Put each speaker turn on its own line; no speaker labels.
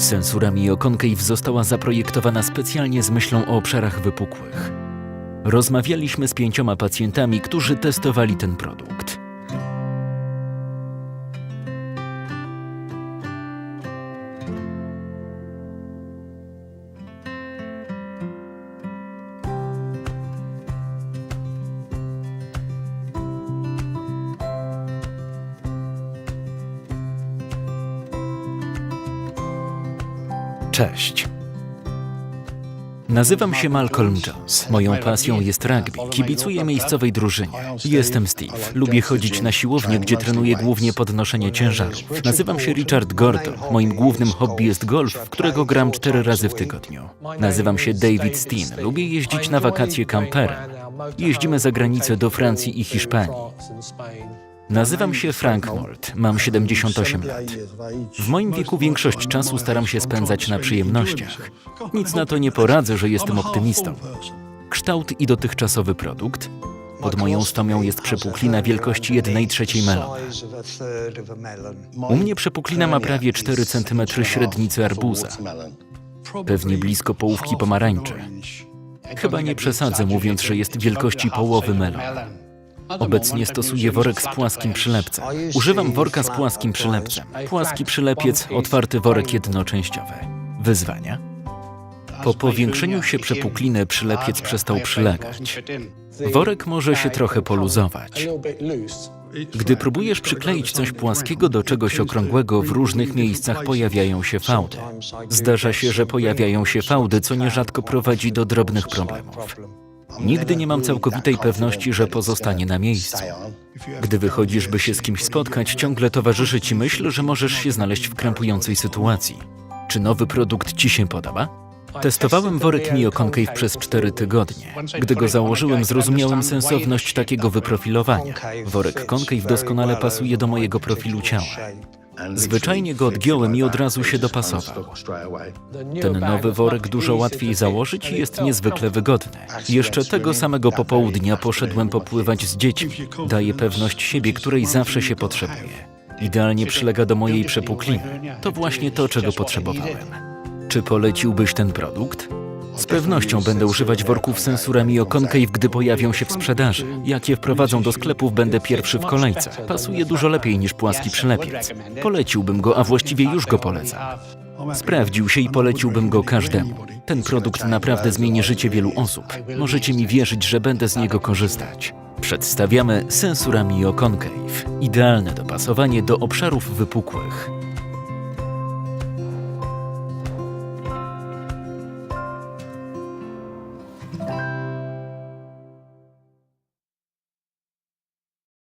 Sensura Mio Concave została zaprojektowana specjalnie z myślą o obszarach wypukłych. Rozmawialiśmy z pięcioma pacjentami, którzy testowali ten produkt. Cześć. Nazywam się Malcolm Jones. Moją pasją jest rugby. Kibicuję miejscowej drużynie. Jestem Steve. Lubię chodzić na siłownię, gdzie trenuję głównie podnoszenie ciężarów. Nazywam się Richard Gordon. Moim głównym hobby jest golf, w którego gram cztery razy w tygodniu. Nazywam się David Steen. Lubię jeździć na wakacje kamperem. Jeździmy za granicę do Francji i Hiszpanii. Nazywam się Frank Mold. Mam 78 lat. W moim wieku większość czasu staram się spędzać na przyjemnościach. Nic na to nie poradzę, że jestem optymistą. Kształt i dotychczasowy produkt. Pod moją stomią jest przepuklina wielkości 1 trzeciej melona. U mnie przepuklina ma prawie 4 cm średnicy arbuza, pewnie blisko połówki pomarańczy. Chyba nie przesadzę mówiąc, że jest wielkości połowy melona. Obecnie stosuję worek z płaskim przylepcem. Używam worka z płaskim przylepcem. Płaski przylepiec, otwarty worek jednoczęściowy. Wyzwania? Po powiększeniu się przepukliny przylepiec przestał przylegać. Worek może się trochę poluzować. Gdy próbujesz przykleić coś płaskiego do czegoś okrągłego, w różnych miejscach pojawiają się fałdy. Zdarza się, że pojawiają się fałdy, co nierzadko prowadzi do drobnych problemów. Nigdy nie mam całkowitej pewności, że pozostanie na miejscu. Gdy wychodzisz, by się z kimś spotkać, ciągle towarzyszy ci myśl, że możesz się znaleźć w krępującej sytuacji. Czy nowy produkt ci się podoba? Testowałem worek Mio Concave przez 4 tygodnie. Gdy go założyłem, zrozumiałem sensowność takiego wyprofilowania. Worek Concave doskonale pasuje do mojego profilu ciała. Zwyczajnie go odgiąłem i od razu się dopasował. Ten nowy worek dużo łatwiej założyć i jest niezwykle wygodny. Jeszcze tego samego popołudnia poszedłem popływać z dziećmi. Daje pewność siebie, której zawsze się potrzebuje. Idealnie przylega do mojej przepukliny. To właśnie to, czego potrzebowałem. Czy poleciłbyś ten produkt? Z pewnością będę używać worków Sensura Mio Concave, gdy pojawią się w sprzedaży. Jak je wprowadzą do sklepów, będę pierwszy w kolejce. Pasuje dużo lepiej niż płaski przylepiec. Poleciłbym go, a właściwie już go polecam. Sprawdził się i poleciłbym go każdemu. Ten produkt naprawdę zmieni życie wielu osób. Możecie mi wierzyć, że będę z niego korzystać. Przedstawiamy Sensura Mio Concave. Idealne dopasowanie do obszarów wypukłych.